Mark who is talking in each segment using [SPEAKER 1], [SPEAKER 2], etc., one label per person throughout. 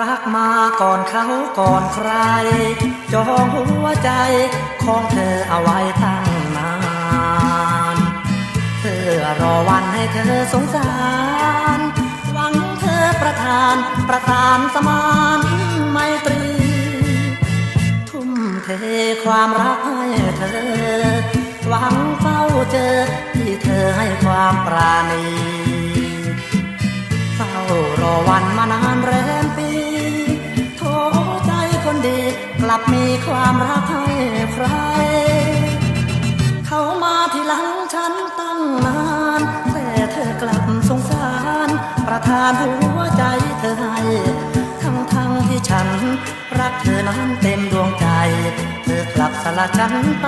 [SPEAKER 1] รักมาก่อนเขาก่อนใคร จองหัวใจของเธอเอาไว้ตั้งนานเพื่อรอวันให้เธอสงสาร หวังเธอประทาน ประทานสมานไมตรี ทุ่มเทความรักให้เธอ หวังเฝ้าเจอที่เธอให้ความปราณีเฝ้ารอวันมานานแร ความรักให้ใคร เขามาที่หลังฉันตั้งนาน แต่เธอกลับสงสาร ประทานหัวใจเธอให้ ทั้งทั้งที่ฉัน รักเธอนั้นเต็มดวงใจ เธอกลับสละฉันไป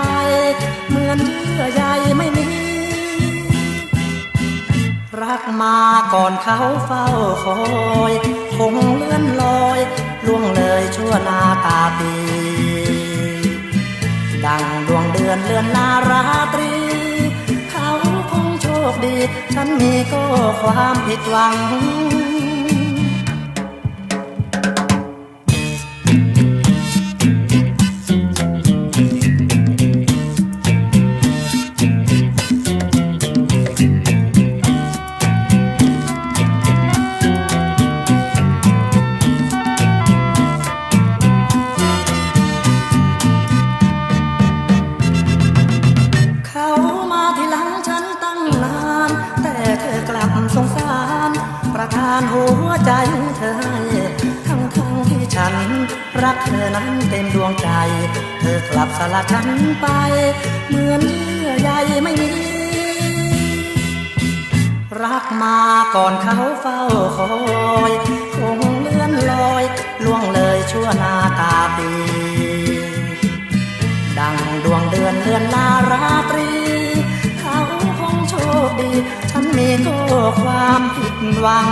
[SPEAKER 1] เหมือนเยื่อใยไม่มี รักมาก่อนเขาเฝ้าคอยคง ดังดวงเดือนเลือนลาราตรี เขาคงโชคดี ฉันมีก็ความผิดหวัง ใจเธอให้ทั้งทั้งๆที่ฉัน รักเธอนั้นเต็มดวงใจ เธอกลับสละฉันไป เหมือนเยื่อใยไม่มี รักมาก่อนเขาเฝ้าคอยคงเลื่อนลอย ล่วงเลยชั่วนาตาปี ดังดวงเดือนเลือนลาราตรี เขาคงโชคดี ฉันมีก็ความผิดหวัง